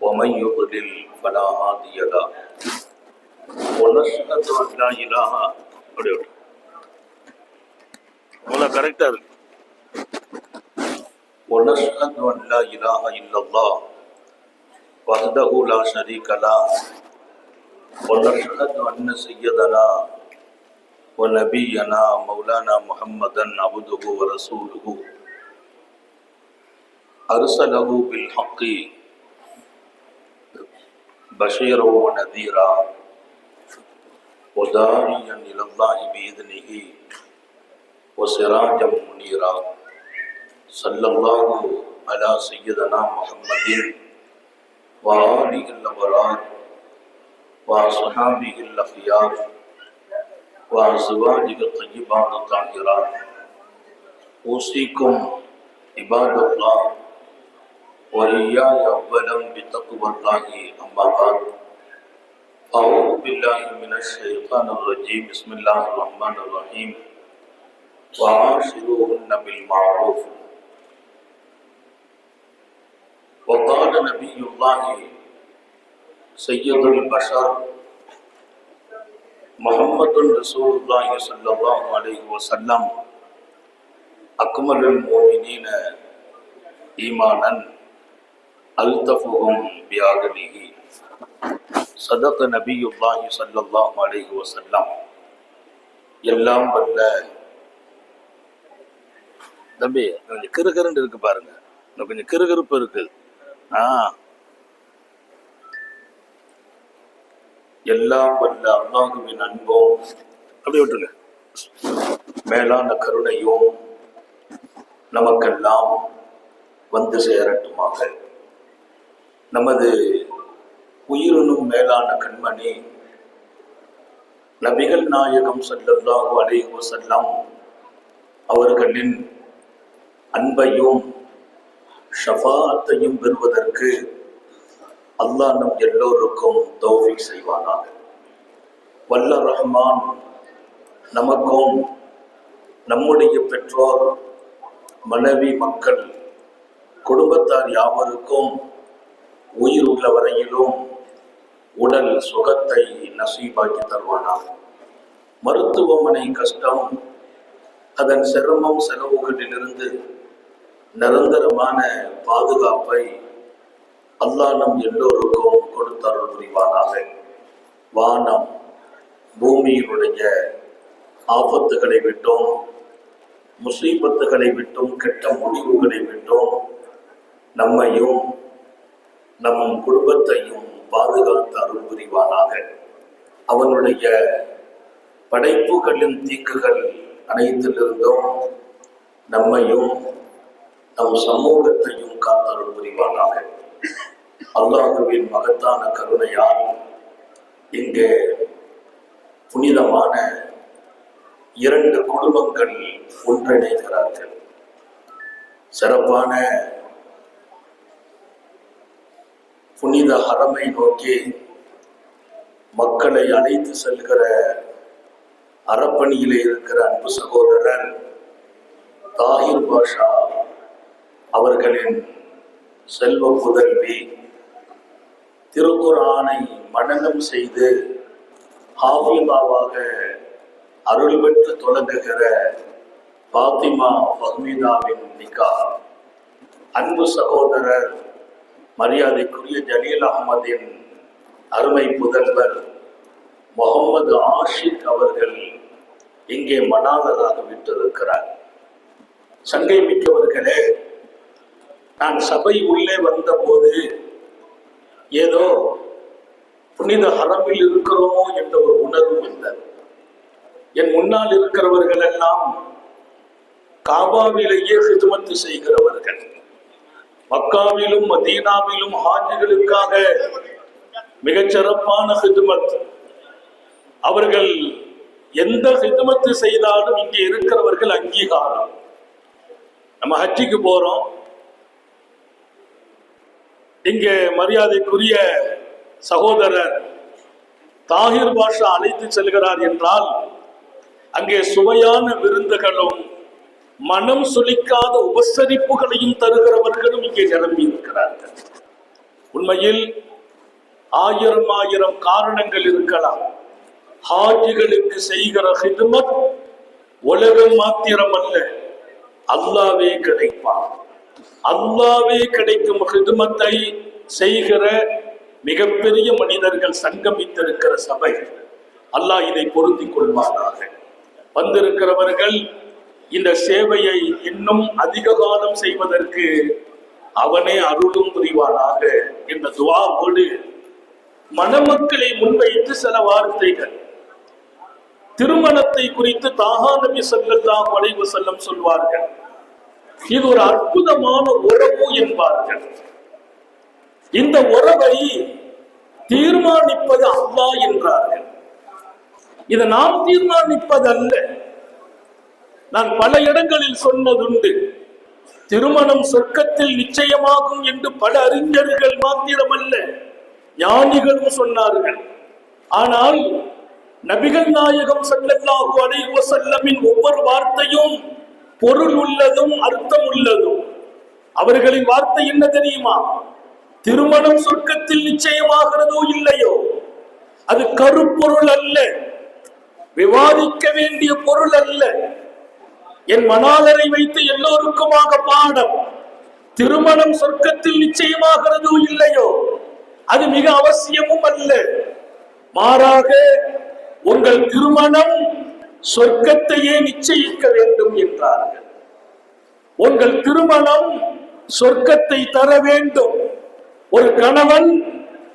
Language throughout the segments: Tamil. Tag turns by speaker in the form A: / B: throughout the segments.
A: ومن يضلل فلا هادي له ونشهد ان لا اله அப்படியே விட்டு. அவ்வளோ கரெக்டாக இருக்கு ونشهد ان لا اله الا الله وحده لا شريك له ونشهد ان سيدنا ونبينا مولانا محمدا عبده ورسوله ارسله بالحق بشيرا ونذيرا وداعيا إلى الله بإذنه وسراجا منيرا. صلى الله على سيدنا محمد وآله الأبرار وأصحابه الأخيار وأزواجه الطيبات الطاهرات. أوصيكم عباد الله وإياي أولا بتقوى الله أما بعد. أعوذ بالله من الشيطان الرجيم. بسم الله الرحمن الرحيم. وعاشروهن بالمعروف. وقال نبي الله سيد البشر محمد رسول الله صلى الله عليه وسلم أكمل المؤمنين إيمانا. அல்தஃபுகும் பியாகமிகி சதக நபியுல்லாஹி சல்லாஹ் அலைஹி வசல்லாம் எல்லாம் வல்ல. தம்பி கொஞ்சம் கிருகருன்னு இருக்கு பாருங்க. இன்னும் கொஞ்சம் கிருகிருப்பு இருக்கு. ஆ. எல்லாம் வல்ல அல்லாஹுவின் அன்பும். அப்படி விட்டுருங்க. மேலான கருணையும் நமக்கெல்லாம் வந்து சேரட்டுமாக. நமது உயிரினும் மேலான கண்மணி நபிகள் நாயகம் ஸல்லல்லாஹு அலைஹி செல்லம் அவர்களின் அன்பையும் ஷஃபாத்தையும் பெறுவதற்கு அல்லாஹ் நம் எல்லோருக்கும் தௌஃபிக் செய்வானாக. வல்ல ரஹ்மான் நமக்கும் நம்முடைய பெற்றோர் மனைவி மக்கள் குடும்பத்தார் யாவருக்கும் உயிர் உள்ள வரையிலும் உடல் சுகத்தை நசீபாக்கி தருவானாம். மருத்துவமனை கஷ்டம் அதன் சிரமம் செலவுகளிலிருந்து நிரந்தரமான பாதுகாப்பை அல்லாஹ் நம் எல்லோருக்கும் கொடுத்தருள் புரிவானாக. வானம் பூமியினுடைய ஆபத்துகளை விட்டும் முசீபத்துகளை விட்டும் கெட்ட முடிவுகளை விட்டும் நம்மையும் நம் குடும்பத்தையும் பாதுகாத்து அருள் புரிவானாக. அவனுடைய படைப்புகளின் தீக்குகள் அனைத்திலிருந்தும் நம்மையும் நம் சமூகத்தையும் காத்தருள் புரிவானாக. அல்லாஹுவின் மகத்தான கருணையால் இங்கே புனிதமான இரண்டு குடும்பங்கள் ஒன்றிணைகிறார்கள். சிறப்பான புனித ஹரமை நோக்கி மக்களை அழைத்து செல்கிற அறப்பணியிலே இருக்கிற அன்பு சகோதரர் தாகிர் பாஷா அவர்களின் செல்வ புதல்வி திருக்குரானை மனநம் செய்து ஹாஃபிமாவாக அருள் பெற்று தொடங்குகிற பாத்திமா ஃபஹ்மீதாவின் நிக்கா அன்பு சகோதரர் மரியாதைக்குரிய ஜலீல் அகமதின் அருமை புதல்வர் முகமது ஆஷிக் அவர்கள் இங்கே மணாளராக விட்டிருக்கிறார். சங்கை மிக்கவர்களே நான் சபை உள்ளே வந்தபோது ஏதோ புனித ஹரமில் இருக்கிறோமோ என்ற ஒரு உணர்வு இல்லை. என் முன்னால் இருக்கிறவர்கள் எல்லாம் காபாவிலேயே ஹிதுமத்து செய்கிறவர்கள். மக்காவிலும் மதீனாவிலும் ஹாஜிகளுக்காக மிகச்சிறப்பான ஹிதுமத். அவர்கள் எந்த ஹிதுமத்து செய்தாலும் இங்கே இருக்கிறவர்கள் அங்கீகாரம். நம்ம ஹஜ்ஜிக்கு போறோம். இங்கே மரியாதைக்குரிய சகோதரர் தாகிர் பாஷா அழைத்து செல்கிறார் என்றால் அங்கே சுவையான விருந்துகளும் மனம் சொலிக்காத உபசரிப்புகளையும் தருகிறவர்களும் இங்கே நிரம்பி இருக்கிறார்கள் உண்மையில் ஆயிரம் ஆயிரம் காரணங்கள் இருக்கலாம். ஹாஜிகளுக்கு செய்கிற ஹிதுமத் உலகம் மாத்திரம் அல்ல அல்லாவே கிடைப்பான். அல்லாவே கிடைக்கும் ஹிதுமத்தை செய்கிற மிகப்பெரிய மனிதர்கள் சங்கமித்திருக்கிற சபை. அல்லாஹ் இதை பொருந்திக் கொள்வானாக. வந்திருக்கிறவர்கள் இந்த சேவையை இன்னும் அதிக காலம் செய்வதற்கு அவனே அருளும் புரிவானாக என்ற துவாவோடு மணமக்களை முன்வைத்து சில வார்த்தைகள். திருமணத்தை குறித்து தாகா நபி ஸல்லல்லாஹு வளைவு செல்லம் சொல்வார்கள். இது ஒரு அற்புதமான உறவு என்பார்கள். இந்த உறவை தீர்மானிப்பது அல்லா என்றார்கள். இதை நாம் தீர்மானிப்பதல்ல. நான் பல இடங்களில் சொன்னதுண்டு. திருமணம் சொர்க்கத்தில் நிச்சயமாகும் என்று பல அறிஞர்கள் மாத்திரமல்ல ஞானிகளும் சொன்னார்கள். ஆனால் நபிகள் நாயகம் சல்லல்லாஹு அலைஹி வஸல்லமின் ஒவ்வொரு வார்த்தையும் பொருள் உள்ளதும் அர்த்தம் உள்ளதும். அவர்களின் வார்த்தை என்ன தெரியுமா? திருமணம் சொர்க்கத்தில் நிச்சயமாகிறதோ இல்லையோ? அது கருப்பொருள் அல்ல விவாதிக்க வேண்டிய பொருள் அல்ல. என் மணாளரை வைத்து எல்லோருக்குமாக பாடம். திருமணம் சொர்க்கத்தில் நிச்சயமாகிறதோ இல்லையோ? அது மிக அவசியமும் அல்ல. மாறாக உங்கள் திருமணம் சொர்க்கத்தையே நிச்சயிக்க வேண்டும் என்றார்கள். உங்கள் திருமணம் சொர்க்கத்தை தர வேண்டும். ஒரு கணவன்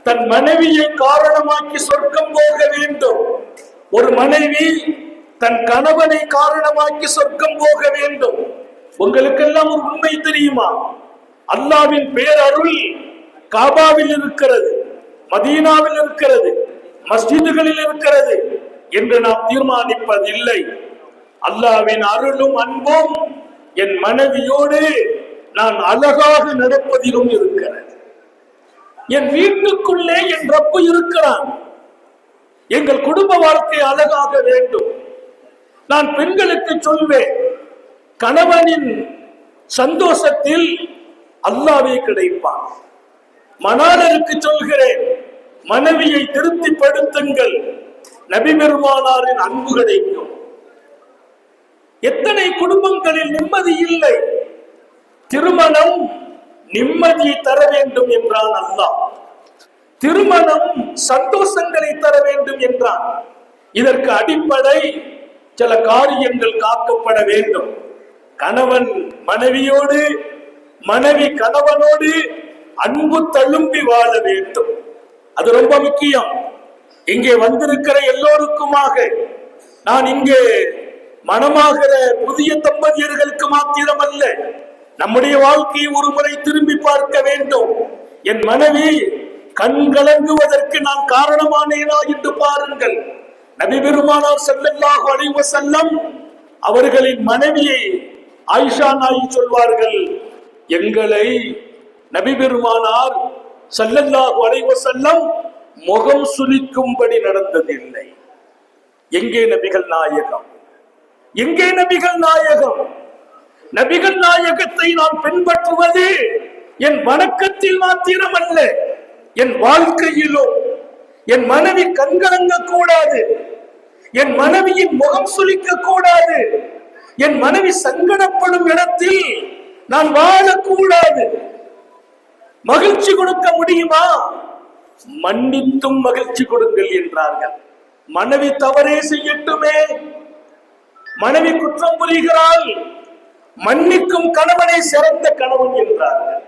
A: தன் மனைவியை காரணமாக்கி சொர்க்கம் போக வேண்டும். ஒரு மனைவி தன் கணவனை காரணமாக்கி சொர்க்கம் போக வேண்டும். உங்களுக்கெல்லாம் ஒரு உண்மை தெரியுமா? அல்லாவின் பேரருள் காபாவில் இருக்கிறது மதீனாவில் இருக்கிறது மஸ்ஜிதுகளில் இருக்கிறது என்று நாம் தீர்மானிப்பதில்லை. அல்லாவின் அருளும் அன்பும் என் மனைவியோடு நான் அழகாக நடப்பதிலும் இருக்கிறது. என் வீட்டுக்குள்ளே என் ரப்பு இருக்கிறான். எங்கள் குடும்ப வாழ்க்கை அழகாக வேண்டும். நான் பெண்களுக்கு சொல்வேன் கணவனின் சந்தோஷத்தில் அல்லாவே கிடைப்பான். மணாளருக்கு சொல்கிறேன் மனைவியை திருப்திப்படுத்துங்கள் நபி பெருமானாரின் அன்பு கிடைக்கும். எத்தனை குடும்பங்களில் நிம்மதி இல்லை திருமணம் நிம்மதியை தர வேண்டும் என்றான் அல்லாஹ். திருமணம் சந்தோஷங்களை தர வேண்டும் என்றான். இதற்கு அடிப்படை சில காரியங்கள் காக்கப்பட வேண்டும். கணவன் மனைவியோடு மனைவி கணவனோடு அன்பு தழும்பி வாழ வேண்டும். அது ரொம்ப முக்கியம். இங்கே வந்திருக்கிற எல்லோருக்குமாக நான் இங்கே மனமாகிற புதிய தம்பதியர்களுக்கு மாத்திரமல்ல நம்முடைய வாழ்க்கையை ஒரு முறை திரும்பி பார்க்க வேண்டும். என் மனைவி கண் கலங்குவதற்கு நான் காரணமானேனா என்று பாருங்கள். நபி பெருமானார் ஸல்லல்லாஹு அலைஹி செல்லம் அவர்களின் மனைவியை ஆயிஷா நாயி சொல்வார்கள் எங்களை நபி பெருமானார் செல்லல்லாஹு அலைஹி செல்லம் முகம் சுளிக்கும்படி நடந்ததில்லை. எங்கே நபிகள் நாயகம்? எங்கே நபிகள் நாயகம்? நபிகள் நாயகத்தை நான் பின்பற்றுவது என் வணக்கத்தில் மாத்திரமல்ல என் வாழ்க்கையிலும். என் மனைவி கண்கலங்க கூடாது. என் மனைவியின் முகம் சுளிக்க கூடாது. என் மனைவி சங்கடப்படும் இடத்தில் நான் வாழக்கூடாது. மகிழ்ச்சி கொடுக்க முடியுமா? மன்னித்தும் மகிழ்ச்சி கொடுங்கள் என்றார்கள். மனைவி தவறே செய்யட்டுமே. மனைவி குற்றம் புரிகிறாள். மன்னிக்கும் கணவனே சிறந்த கணவன் என்றார்கள்.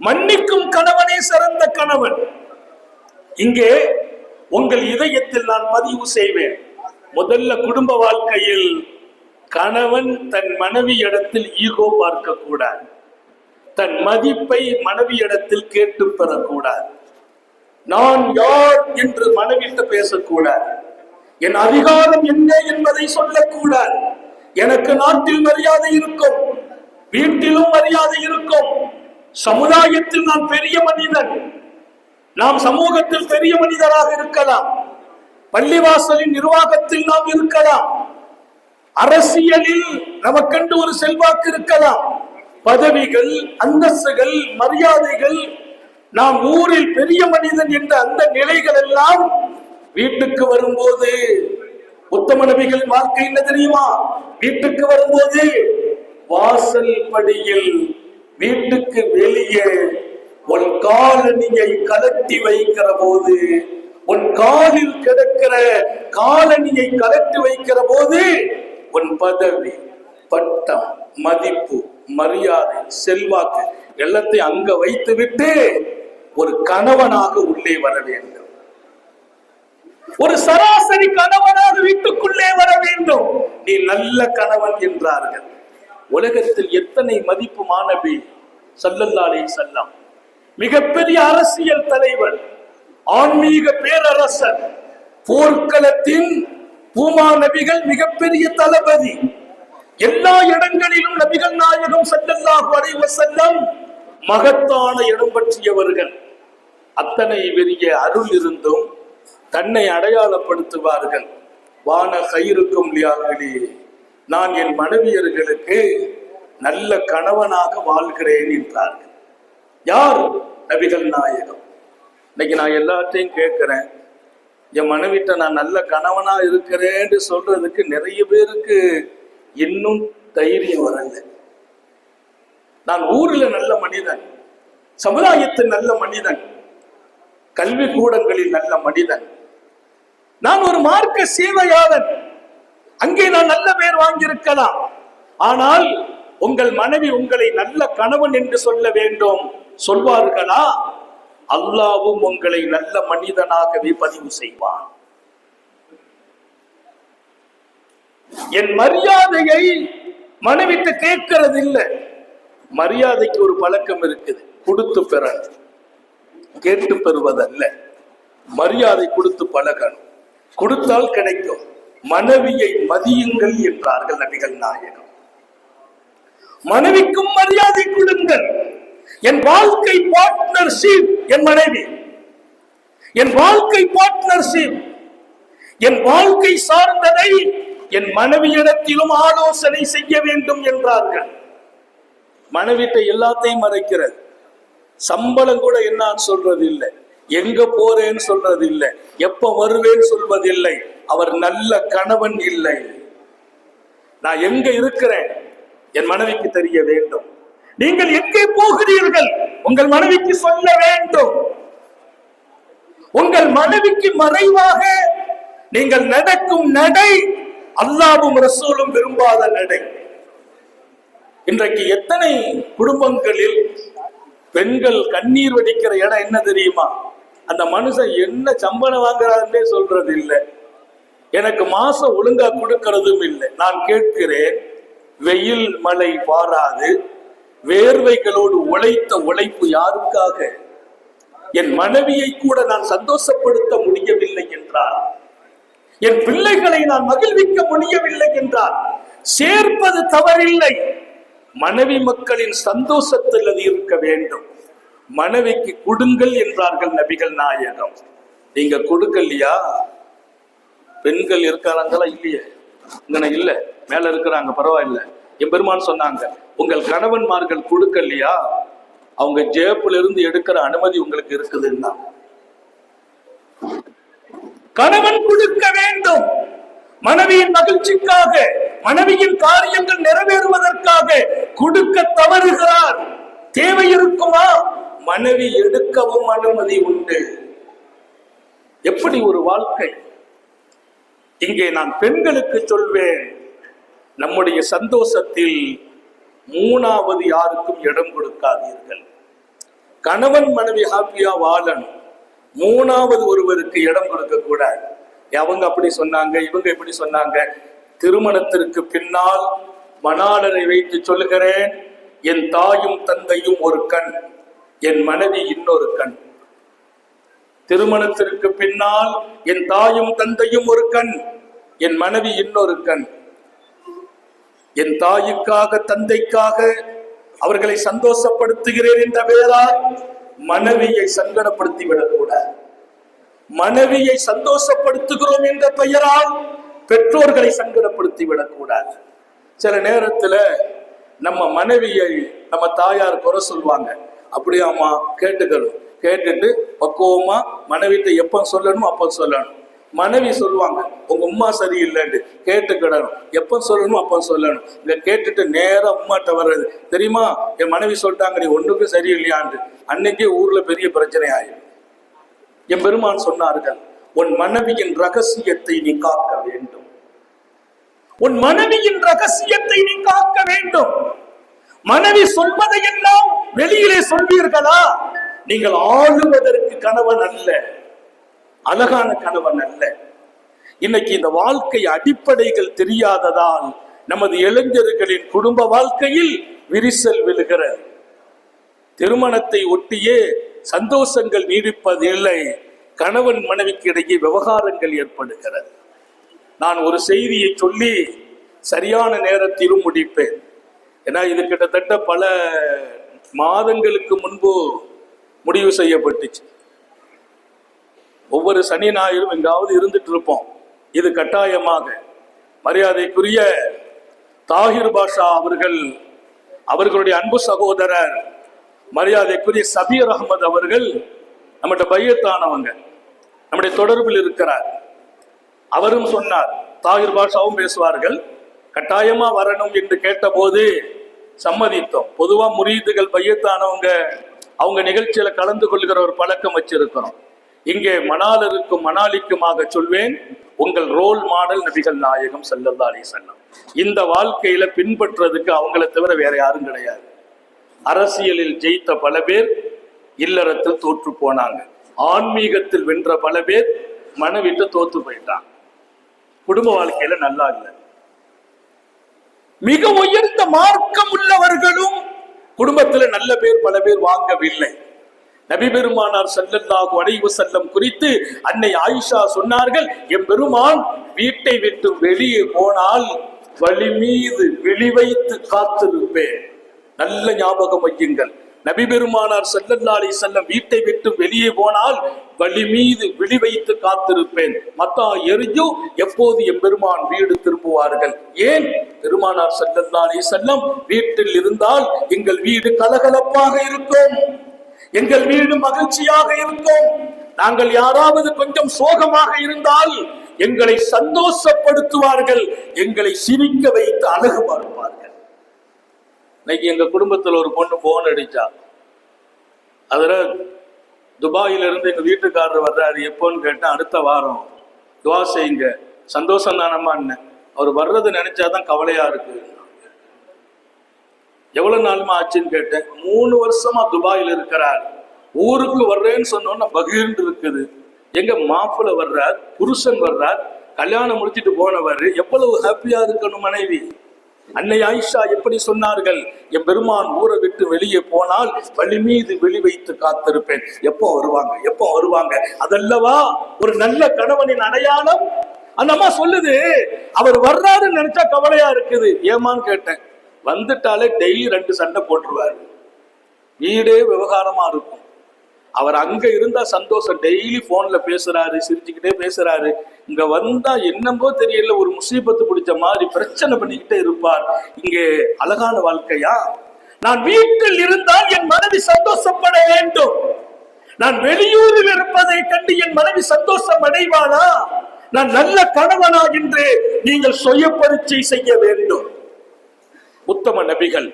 A: மன்னிக்கும் கணவனே சிறந்த கணவன். இங்கே உங்கள் இதயத்தில் நான் பதிவு செய்வேன். முதல்ல குடும்ப வாழ்க்கையில் கணவன் தன் மனைவி இடத்தில் ஈகோ பார்க்க கூடாது தன் மதிப்பை மனைவி இடத்தில் கேட்டு பெறக்கூடாது. நான் யார் என்று மனைவிட்டு பேசக்கூடாது. என் அதிகாரம் என்ன என்பதை சொல்லக்கூடாது. எனக்கு நாட்டில் மரியாதை இருக்கும். வீட்டிலும் மரியாதை இருக்கும். சமுதாயத்தில் நான் பெரிய மனிதன். நாம் சமூகத்தில் பெரிய மனிதராக இருக்கலாம். பள்ளிவாசலின் நிர்வாகத்தில் நாம் இருக்கலாம். அரசியலில் நமக்கென்று ஒரு செல்வாக்கு இருக்கலாம். பதவிகள் அந்தஸ்துகள் மரியாதைகள் நாம் ஊரில் பெரிய மனிதன் என்ற அந்த நிலைகள் எல்லாம் வீட்டுக்கு வரும்போது உத்தம நபிகள் வாழ்க்கை என்ன தெரியுமா? வீட்டுக்கு வரும்போது வாசல் படியில் வீட்டுக்கு வெளியே உன் காலணியை கலட்டி வைக்கிற போது உன் காலில் கிடக்கிற காலணியை கலட்டி வைக்கிற போது உன் பதவி பட்டம் மதிப்பு மரியாதை செல்வாக்கு எல்லாத்தையும் அங்க வைத்துவிட்டு ஒரு கணவனாக உள்ளே வர வேண்டும். ஒரு சராசரி கணவனாக வீட்டுக்குள்ளே வர வேண்டும். நீ நல்ல கணவன் என்றார்கள். உலகத்தில் எத்தனை மதிப்பு மாணவி சல்லல்லாலே செல்லாம் மிகப்பெரிய அரசியல் தலைவர் ஆன்மீக பேரரசர் போர்க்களத்தின் பூமா நபிகள் மிகப்பெரிய தளபதி. எல்லா இடங்களிலும் நபிகள் நாயகம் சல்லல்லாஹு அலைஹி மகத்தான இடம் பற்றியவர்கள். அத்தனை பெரிய அருள் இருந்தும் தன்னை அடையாளப்படுத்துவார்கள். வான கயிறுக்கும் லியாக்களே நான் என் மனைவியர்களுக்கு நல்ல கணவனாக வாழ்கிறேன் என்றார்கள். யார் நபிகள் நாயகம்? இன்னைக்கு நான் எல்லாத்தையும் கேட்கிறேன் என் மனைவிட்ட நான் நல்ல கணவனா இருக்கிறேன்னு சொல்றதுக்கு நிறைய பேருக்கு இன்னும் தைரியம் வரல. நான் ஊரில் நல்ல மனிதன் சமுதாயத்தில் நல்ல மனிதன் கல்வி கூடங்களில் நல்ல மனிதன். நான் ஒரு மார்க்க சேவையாளன் அங்கே நான் நல்ல பேர் வாங்கியிருக்கலாம். ஆனால் உங்கள் மனைவி உங்களை நல்ல கணவன் என்று சொல்ல வேண்டும். சொல்வார்களா? அல்லாவும் உங்களை நல்ல மனிதனாகவே பதிவு செய்வான். என் மரியாதையை மனைவிட்டு கேட்கறது இல்லை மரியாதைக்கு ஒரு பழக்கம் இருக்குது. கொடுத்து பெற கேட்டு பெறுவதல்ல. மரியாதை கொடுத்து பழகணும். கொடுத்தால் கிடைக்கும். மனைவியை மதியுங்கள் என்றார்கள் நபிகள் நாயகம். மனைவிக்கும் மரியாதை கொடுங்கள். என் வாழ்க்கை பார்ட்னர்ஷிப் என் மனைவி. என் வாழ்க்கை பார்ட்னர்ஷிப் என் வாழ்க்கை சார்ந்ததை என் மனைவியிடத்திலும் ஆலோசனை செய்ய வேண்டும் என்றார்கள். மனைவிட்ட எல்லாத்தையும் மறைக்கிறது சம்பளம் கூட என்னான்னு சொல்றது இல்லை எங்க போறேன்னு சொல்றது இல்லை எப்ப வருவேன்னு சொல்வதில்லை. அவர் நல்ல கணவன் இல்லை. நான் எங்க இருக்கிறேன்? என் மனைவிக்கு தெரிய வேண்டும். நீங்கள் எங்கே போகிறீர்கள்? உங்கள் மனைவிக்கு சொல்ல வேண்டும். உங்கள் மனைவிக்கு மறைவாக நீங்கள் நடக்கும் நடை அல்லாவும் ரசூலும் விரும்பாத நடை. இன்றைக்கு எத்தனை குடும்பங்களில் பெண்கள் கண்ணீர் வடிக்கிற இடம் என்ன தெரியுமா? அந்த மனுஷன் என்ன சம்பளம் வாங்குறாருன்னே சொல்றது இல்லை எனக்கு மாசம் ஒழுங்கா கொடுக்கறதும் இல்லை. நான் கேட்கிறேன் வெயில் மழை பாராது வேர்வைகளோடு உழைத்த உழைப்பு யாருக்காக? என் மனைவியை கூட நான் சந்தோஷப்படுத்த முடியவில்லை என்றார். என் பிள்ளைகளை நான் மகிழ்விக்க முடியவில்லை என்றார். சேர்ப்பது தவறில்லை. மனைவி மக்களின் சந்தோஷத்தில் அது இருக்க வேண்டும். மனைவிக்கு கொடுங்கள் என்றார்கள் நபிகள் நாயகம். நீங்க கொடுக்கலையா பெண்கள் இருக்கிறாங்களா இல்லையே. இங்கன இல்ல. மேல இருக்கிறாங்க பரவாயில்ல. எம்பெருமான் சொன்னாங்க உங்கள் கணவன்மார்கள் கொடுக்கலையா? அவங்க ஜேப்புல இருந்து எடுக்கிற அனுமதி உங்களுக்கு இருக்குதுன்னா. கணவன் கொடுக்க வேண்டும். மனைவியின் மகிழ்ச்சிக்காக மனைவியின் காரியங்கள் நிறைவேறுவதற்காக கொடுக்க தவறுகிறார். தேவை இருக்குமா? மனைவி எடுக்கவும் அனுமதி உண்டு. எப்படி ஒரு வாழ்க்கை? இங்கே நான் பெண்களுக்கு சொல்வேன் நம்முடைய சந்தோஷத்தில் மூணாவது யாருக்கும் இடம் கொடுக்காதீர்கள். கணவன் மனைவி ஹாப்பியா வாழணும். மூணாவது ஒருவருக்கு இடம் கொடுக்க கூடாது. அவங்க அப்படி சொன்னாங்க இவங்க இப்படி சொன்னாங்க. திருமணத்திற்கு பின்னால் மணாளரை வைத்து சொல்லுகிறேன் என் தாயும் தந்தையும் ஒரு கண் என் மனைவி இன்னொரு கண். திருமணத்திற்கு பின்னால் என் தாயும் தந்தையும் ஒரு கண் என் மனைவி இன்னொரு கண். என் தாயுக்காக தந்தைக்காக அவர்களை சந்தோஷப்படுத்துகிறேன் என்ற பெயரால் மனைவியை சங்கடப்படுத்தி விடக்கூடாது மனைவியை சந்தோஷப்படுத்துகிறோம் என்ற பெயரால் பெற்றோர்களை சங்கடப்படுத்தி விடக்கூடாது சில நேரத்துல நம்ம மனைவியை நம்ம தாயார் குறை சொல்லுவாங்க. அப்படியாம்மா கேட்டுக்கணும். கேட்டுட்டு பக்குவமா மனைவிட்ட எப்ப சொல்லணும் அப்ப சொல்லணும். மனைவி சொல்லுவாங்க உங்க உமா சரியில்லைன்னு கேட்டுக்கிடணும் எப்ப சொல்லணும் அப்ப சொல்லணும். இதை கேட்டுட்டு நேராக உமாட்ட வர்றது தெரியுமா என் மனைவி சொல்லிட்டாங்க நீ ஒண்ணுக்கும் சரியில்லையான்ட்டு. அன்னைக்கே ஊர்ல பெரிய பிரச்சனை ஆயிடும் என் பெருமான் சொன்னார்கள் உன் மனைவியின் ரகசியத்தை நீ காக்க வேண்டும். உன் மனைவியின் ரகசியத்தை நீ காக்க வேண்டும். மனைவி சொல்வதையெல்லாம் வெளியிலே சொல்வீர்களா? நீங்கள் ஆளுவதற்கு கணவன் அல்ல. அழகான கணவன் அல்ல. இன்னைக்கு இந்த வாழ்க்கை அடிப்படைகள் தெரியாததால் நமது இளைஞர்களின் குடும்ப வாழ்க்கையில் விரிசல் விழுகிறது. திருமணத்தை ஒட்டியே சந்தோஷங்கள் நீடிப்பது இல்லை கணவன் மனைவிக்கு இடையே விவகாரங்கள் ஏற்படுகிறது. நான் ஒரு செய்தியை சொல்லி சரியான நேரத்திலும் முடிப்பேன். ஏன்னா இது கிட்டத்தட்ட பல மாதங்களுக்கு முன்பு முடிவு செய்யப்பட்டுச்சு. ஒவ்வொரு சனி ஞாயிறும் எங்காவது இருந்துட்டு இருப்போம் இது கட்டாயமாக. மரியாதைக்குரிய தாகிர் பாஷா அவர்கள் அவர்களுடைய அன்பு சகோதரர் மரியாதைக்குரிய சபீர் அகமது அவர்கள் நம்மகிட்ட பையத்தானவங்க நம்முடைய தொடர்பில் இருக்கிறார். அவரும் சொன்னார் தாகிர் பாஷாவும் பேசுவார்கள் கட்டாயமா வரணும் என்று கேட்டபோது சம்மதித்தோம். பொதுவா முரீதுகள் பையத்தானவங்க அவங்க நிகழ்ச்சியில கலந்து கொள்கிற ஒரு பழக்கம் வச்சிருக்கிறோம். இங்கே மணாலருக்கும் மணாலிக்குமாக சொல்வேன் உங்கள் ரோல் மாடல் நபிகள் நாயகம் செல்லல்லா அலி வஸல்லம். இந்த வாழ்க்கையில பின்பற்றுறதுக்கு அவங்கள தவிர வேற யாரும் கிடையாது. அரசியலில் ஜெயித்த பல பேர் இல்லறத்தில் தோற்று போனாங்க. ஆன்மீகத்தில் வென்ற பல பேர் மனவிட்டு தோத்து போயிட்டாங்க. குடும்ப வாழ்க்கையில நல்லா இல்லை. மிக உயர்ந்த மார்க்கம் உள்ளவர்களும் குடும்பத்துல நல்ல பேர் பல பேர் வாங்கவில்லை. நபி பெருமானார் ஸல்லல்லாஹு செல்லம் குறித்து அன்னை ஆயிஷா சொன்னார்கள் என் பெருமான் வீட்டை விட்டு வெளியே போனால் வழி மீது வெளிவைத்து காத்திருப்பேன். நல்ல ஞாபகம் வையுங்கள். நபி பெருமானார் செல்லம் வீட்டை விட்டு வெளியே போனால் வழி மீது விழி வைத்து காத்திருப்பேன். மத்தா எரிஞ்சோ எப்போது என் பெருமான் வீடு திரும்புவார்கள்? ஏன்? பெருமானார் ஸல்லல்லாஹு செல்லம் வீட்டில் இருந்தால் எங்கள் வீடு கலகலப்பாக இருக்கும். எங்கள் வீடு மகிழ்ச்சியாக இருக்கும் நாங்கள் யாராவது கொஞ்சம் சோகமாக இருந்தால் எங்களை சந்தோஷப்படுத்துவார்கள். எங்களை சிரிக்க வைத்து அழகு பார்ப்பார்கள். இன்னைக்கு எங்க குடும்பத்தில் ஒரு பொண்ணு போன் அடிச்சா. அதுல துபாயில இருந்து எங்க வீட்டுக்காரர் வர்றாரு எப்போன்னு கேட்டா அடுத்த வாரம். துவா செய்யுங்க சந்தோஷம் தானம்மா அவர் வர்றது நினைச்சாதான் கவலையா இருக்கு. எவ்வளவு நாளுமா ஆச்சுன்னு கேட்டேன். மூணு வருஷமா துபாயில் இருக்கிறார். ஊருக்கு வர்றேன்னு சொன்னோன்னா பகிர்ந்து இருக்குது. எங்க மாப்பிள்ள வர்றார் புருஷன் வர்றார் கல்யாணம் முடிச்சிட்டு போனவர். எவ்வளவு ஹாப்பியா இருக்கணும் மனைவி. அன்னை ஆயிஷா எப்படி சொன்னார்கள்? என் பெருமான் ஊரை விட்டு வெளியே போனால் வழி மீது வெளி வைத்து காத்திருப்பேன். எப்போ வருவாங்க எப்போ வருவாங்க? அதல்லவா ஒரு நல்ல கணவனின் அடையாளம். அந்த அம்மா சொல்லுது அவர் வர்றாருன்னு நினைச்சா கவலையா இருக்குது. ஏமான்னு கேட்டேன். வந்துட்டாலே டெய்லி ரெண்டு சண்டை போட்டுருவாரு. வீடே விவகாரமா இருக்கும். அவர் அங்க இருந்தா சந்தோஷம். டெய்லி போன்ல பேசுறாரு சிரிச்சுக்கிட்டே பேசுறாரு. இங்க வந்தா என்னமோ தெரியல ஒரு முசீபத்து பிடிச்ச மாதிரி பிரச்சனை பண்ணிக்கிட்டே இருப்பார். இங்கே அழகான வாழ்க்கையா? நான் வீட்டில் இருந்தால் என் மனைவி சந்தோஷப்பட வேண்டும். நான் வெளியூரில் இருப்பதை கண்டு என் மனைவி சந்தோஷம் அடைவானா நான் நல்ல கணவனா என்று நீங்கள் சுய பரீட்சை செய்ய வேண்டும். உத்தம நபிகள்.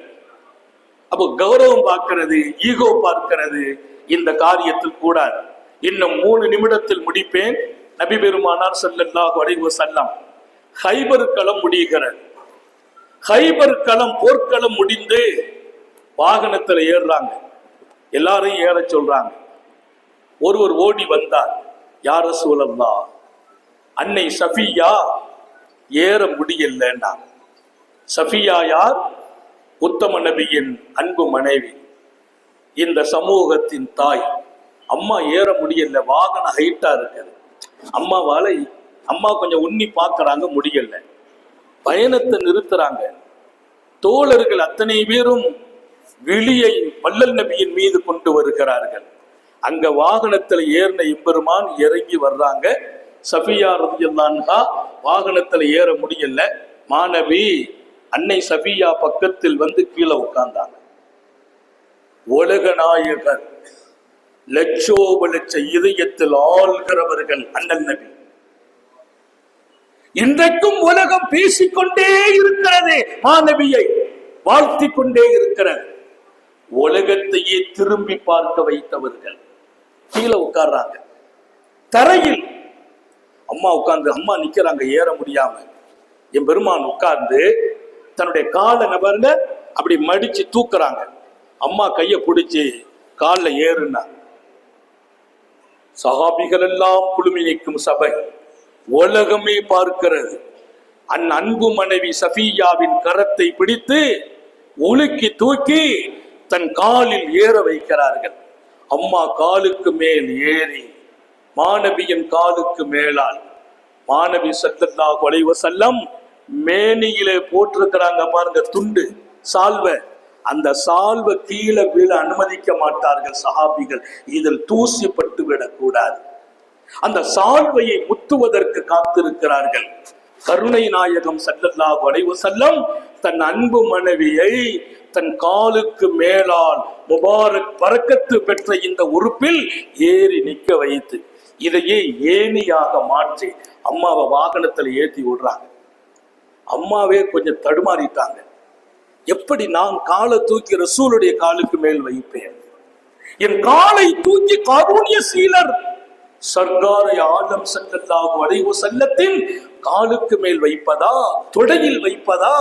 A: அப்போ கௌரவம் பார்க்கிறது ஈகோ பார்க்கிறது இந்த காரியத்தில் கூடாது. இன்னும் மூணு நிமிடத்தில் முடிப்பேன். நபி பெருமானார் ஸல்லல்லாஹு அலைஹி செல்லம் ஹைபர் களம் முடிகிறது. ஹைபர் களம் போர்க்களம் முடிந்து வாகனத்துல ஏறுறாங்க. எல்லாரையும் ஏற சொல்றாங்க. ஒருவர் ஓடி வந்தார் யார சூழல்லா அன்னை சஃபியா ஏற முடியலன்னா சஃபியா யார்? உத்தம நபியின் அன்பு மனைவி. இந்த சமூகத்தின் தாய். அம்மா ஏற முடியல வாகன ஹைட்டா இருக்குது. அம்மாவால அம்மா கொஞ்சம் உண்ணி பார்க்கறாங்க முடியல. பயணத்தை நிறுத்துறாங்க. தோழர்கள் அத்தனை பேரும் விழியை வள்ளல் நபியின் மீது கொண்டு வருகிறார்கள். அங்க வாகனத்துல ஏறின எம்பெருமான் இறங்கி வர்றாங்க. சஃபியா ரதியல்லான்ஹா வாகனத்துல ஏற முடியல. மாணவி அன்னை சபியா பக்கத்தில் வந்து கீழே உட்கார்ந்தாங்க. உலக நாயகர் லட்சோப லட்ச இதயத்தில் ஆள்கிறவர்கள் அண்ணல் நபி. இன்றைக்கும் உலகம் பேசிக்கொண்டே இருக்கிறது மாணவியை வாழ்த்தி கொண்டே இருக்கிறது. உலகத்தையே திரும்பி பார்க்க வைத்தவர்கள் கீழே உட்கார்றாங்க. தரையில் அம்மா உட்கார்ந்து அம்மா நிக்கிறாங்க ஏற முடியாம. என் பெருமான் உட்கார்ந்து தன்னுடைய காலை நபர்ல அப்படி மடிச்சு தூக்குறாங்க. அம்மா கையை பிடிச்சி கால்ல ஏறுனா. சகாபிகள் எல்லாம் குழுமி நிற்கும் சபை. உலகமே பார்க்கிறது. அந் அன்பு மனைவி சஃபியாவின் கரத்தை பிடித்து உலுக்கி தூக்கி தன் காலில் ஏற வைக்கிறார்கள். அம்மா காலுக்கு மேல் ஏறி மாணவியின் காலுக்கு மேலால் மாணவி சல்லல்லாஹு கொலைவ செல்லம் மேனியிலே போட்டிருக்கிறாங்க பாருங்க துண்டு சால்வை. அந்த சால்வை கீழே விழ அனுமதிக்க மாட்டார்கள் சஹாபிகள். இதில் தூசி பட்டு விடக்கூடாது. அந்த சால்வையை முத்துவதற்கு காத்திருக்கிறார்கள். கருணை நாயகம் சல்லல்லா அலைஹி செல்லம் தன் அன்பு மனைவியை தன் காலுக்கு மேலால் முபாரக் பறக்கத்து பெற்ற இந்த உறுப்பில் ஏறி நிற்க வைத்து இதையே ஏணியாக மாற்றி அம்மாவை வாகனத்தில் ஏற்றி விடுறாங்க. அம்மாவே கொஞ்சம் தடுமாறிட்டாங்க. எப்படி நான் காலை தூக்கி ரசூலுடைய காலுக்கு மேல் வைப்பேன்? என் காலை தூக்கி காரூணிய சீலர் சர்க்காரை ஆலம் சல்லல்லாஹு அடைவு செல்லத்தின் காலுக்கு மேல் வைப்பதா? தொடையில் வைப்பதா?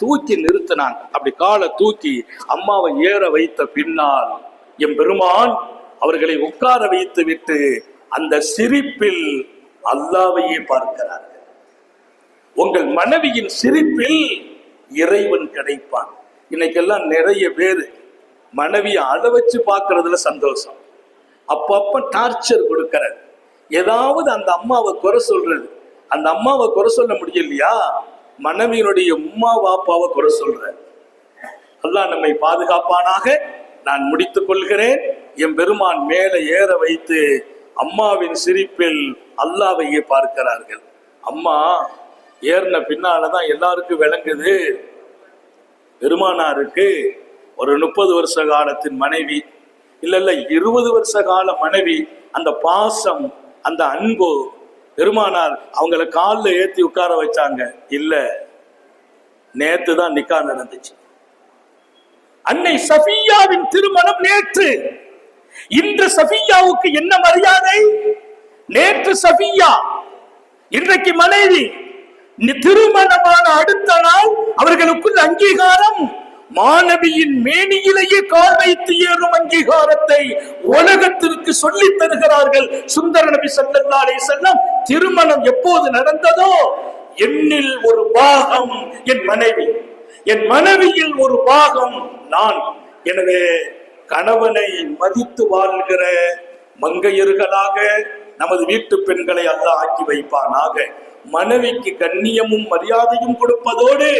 A: தூக்கி நிறுத்தினாங்க. அப்படி காலை தூக்கி அம்மாவை ஏற வைத்த பின்னால் என் பெருமான் அவர்களை உட்கார வைத்து விட்டு அந்த சிரிப்பில் அல்லாவையே பார்க்கிறார்கள். உங்கள் மனைவியின் சிரிப்பில் இறைவன் கிடைப்பான். இன்னைக்கெல்லாம் நிறைய பேர் மனைவியை அழ வச்சு பார்க்கறதுல சந்தோஷம். அப்பப்ப டார்ச்சர் கொடுக்கறது. ஏதாவது அந்த அம்மாவை குறை சொல்றது. அந்த அம்மாவை குறை சொல்ல முடியலையா? மனைவியினுடைய உம்மா வாப்பாவை குறை சொல்ற. அல்லாஹ் நம்மை பாதுகாப்பானாக நான் முடித்துக் கொள்கிறேன். என் பெருமான் மேலே ஏற வைத்து அம்மாவின் சிரிப்பில் அல்லாவையே பார்க்கிறார்கள். அம்மா ஏறின பின்னாலதான் எல்லாருக்கும் விளங்குது. பெருமானாருக்கு ஒரு முப்பது வருஷ காலத்தின் மனைவி இல்ல இல்ல இருபது வருஷ கால மனைவி அந்த பாசம் அந்த அன்பு பெருமானார் அவங்கள காலில் ஏத்தி உட்கார வச்சாங்க. இல்ல நேத்து தான் நிக்கா நடந்துச்சு. அன்னை சஃபியாவின் திருமணம் நேற்று. இன்று சஃபியாவுக்கு என்ன மரியாதை? நேற்று சஃபியா இன்றைக்கு மனைவி திருமணமான அடுத்த நாள் அவர்களுக்குள் அங்கீகாரம். மாணவியின் மேனியிலேயே கால் வைத்து ஏறும் அங்கீகாரத்தை உலகத்திற்கு சொல்லி தருகிறார்கள். சுந்தர நபி ஸல்லல்லாஹு செல்லம் திருமணம் எப்போது நடந்ததோ? என்னில் ஒரு பாகம் என் மனைவி என் மனைவியில் ஒரு பாகம் நான். எனவே கணவனை மதித்து வாழ்கிற மங்கையர்களாக நமது வீட்டு பெண்களை அல்ல ஆக்கி வைப்பானாக. மனைவிக்கு கண்ணியமும் மரியாதையும் கொடுப்பதோடு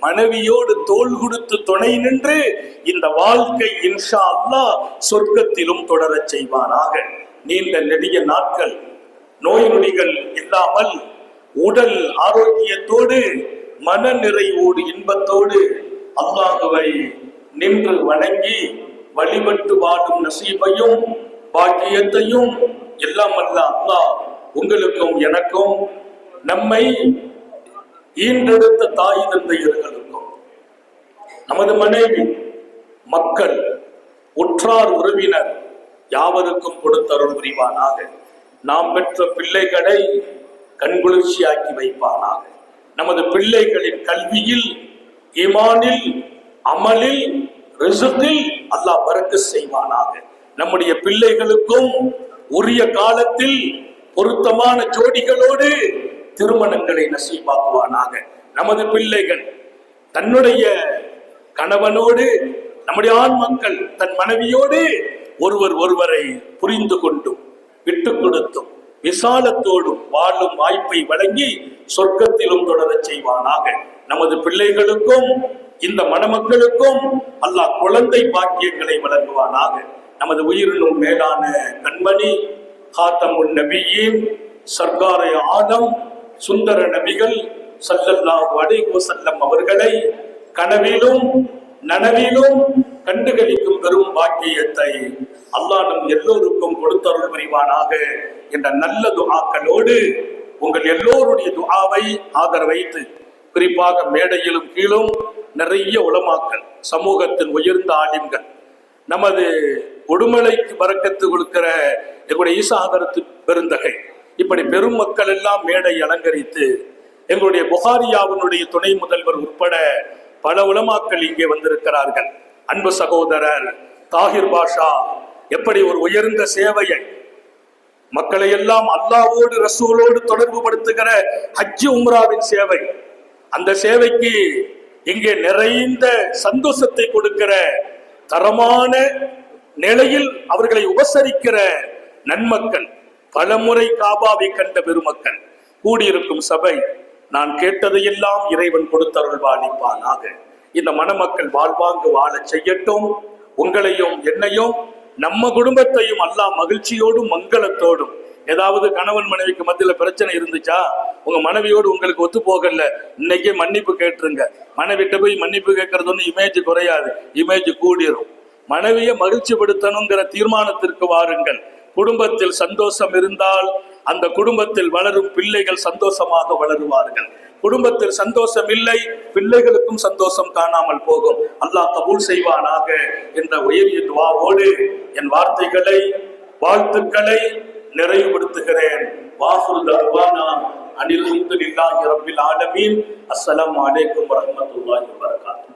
A: மனைவியோடு தோள் கொடுத்து துணை நின்று இந்த வாழ்க்கை இன்ஷா அல்லாஹ் சொர்க்கத்திலும் தொடரச் செய்வானாக. நீண்ட நெடிய நாட்கள் நோய் நொடிகள் இல்லாமல் உடல் ஆரோக்கியத்தோடு மன நிறைவோடு இன்பத்தோடு அல்லாஹுவை நின்று வணங்கி வழிபட்டு வாடும் நசீபையும் பாக்கியத்தையும் எல்லாம் அல்ல அல்லாஹ் உங்களுக்கும் எனக்கும் நம்மை ஈன்றெடுத்த தாய் தந்தையர்களுக்கும் நமது மனைவி மக்கள் உற்றார் உறவினர் யாவருக்கும் கொடுத்தருள் புரிவானாக. நாம் பெற்ற பிள்ளைகளை கண்குளிர்ச்சியாக்கி வைப்பானாக. நமது பிள்ளைகளின் கல்வியில் ஈமானில் அமலில் ரிசுக்கில் அல்லாஹ் பறக்க செய்வானாக. நம்முடைய பிள்ளைகளுக்கும் உரிய காலத்தில் பொருத்தமான ஜோடிகளோடு திருமணங்களை நசீபாக்குவானாக. நமது பிள்ளைகள் தன்னுடைய கணவனோடு நம்முடைய ஆண் மக்கள் தன் மனைவியோடு ஒருவர் ஒருவரை புரிந்து கொண்டும் விட்டு கொடுத்தும் விசாலத்தோடும் வாழும் வாய்ப்பை வழங்கி சொர்க்கத்திலும் தொடரச் செய்வானாக. நமது பிள்ளைகளுக்கும் இந்த மணமக்களுக்கும் அல்லாஹ் குழந்தை பாக்கியங்களை வழங்குவானாக. நமது உயிரினும் மேலான கண்மணி காத்தமுன் நபியின் சர்க்காரை ஆதம் சுந்தர நபிகள் சல்லல்லா அலைஹி செல்லம் அவர்களை கனவிலும் நனவிலும் கண்டுகளிக்கும் பெரும் பாக்கியத்தை அல்லாஹ் நம் எல்லோருக்கும் கொடுத்தருள் புரிவானாக என்ற நல்ல துஆக்களோடு உங்கள் எல்லோருடைய துஆவை ஆதரவைத்து குறிப்பாக மேடையிலும் கீழும் நிறைய உளமாக்கள் சமூகத்தின் உயர்ந்த ஆலிம்கள் நமது உடுமலைக்கு வரக்கத்து கொடுக்கிற எங்களுடைய ஈசாகரத்து பெருந்தகை இப்படி பெரும் மக்கள் எல்லாம் மேடை அலங்கரித்து எங்களுடைய புகாரியாவினுடைய துணை முதல்வர் உட்பட பல உலமாக்கள் இங்கே வந்திருக்கிறார்கள். அன்பு சகோதரர் தாகிர் பாஷா எப்படி ஒரு உயர்ந்த சேவையை மக்களை எல்லாம் அல்லாவோடு ரசூலோடு தொடர்பு படுத்துகிற ஹஜ்ஜு உம்ராவின் சேவை அந்த சேவைக்கு இங்கே நிறைந்த சந்தோஷத்தை கொடுக்கிற தரமான நிலையில் அவர்களை உபசரிக்கிற நன்மக்கள் பலமுறை காபாவை கண்ட பெருமக்கள் கூடியிருக்கும் சபை நான் கேட்டதையெல்லாம் இறைவன் கொடுத்தருள்வாளிப்பானாக. இந்த மணமக்கள் வாழ்வாங்கு வாழச் செய்யட்டும். உங்களையும் என்னையும் நம்ம குடும்பத்தையும் அல்லாஹ் மகிழ்ச்சியோடும் மங்களத்தோடும். ஏதாவது கணவன் மனைவிக்கு மத்தியில் பிரச்சனை இருந்துச்சா? உங்க மனைவியோடு உங்களுக்கு ஒத்து போகல. இன்னைக்கே மன்னிப்பு கேட்டுருங்க. மனைவிட்ட போய் மன்னிப்பு கேட்கறது ஒன்றும் இமேஜ் குறையாது. இமேஜ் கூடிரும். மனைவியை மகிழ்ச்சிப்படுத்தணுங்கிற தீர்மானத்திற்கு வாருங்கள். குடும்பத்தில் சந்தோஷம் இருந்தால் அந்த குடும்பத்தில் வளரும் பிள்ளைகள் சந்தோஷமாக வளருவார்கள். குடும்பத்தில் சந்தோஷம் இல்லை பிள்ளைகளுக்கும் சந்தோஷம் காணாமல் போகும். அல்லாஹ் கபூல் செய்வானாக என்ற உயரிய துவாவோடு என் வார்த்தைகளை வாழ்த்துக்களை நிறைவுபடுத்துகிறேன். வாசுல் தர்வானா அனில் ஹம்துலில்லாஹி ரப்பில் ஆலமீன். அஸ்ஸலாமு அலைக்கும் வரஹ்மத்துல்லாஹி வபரகாத்துஹு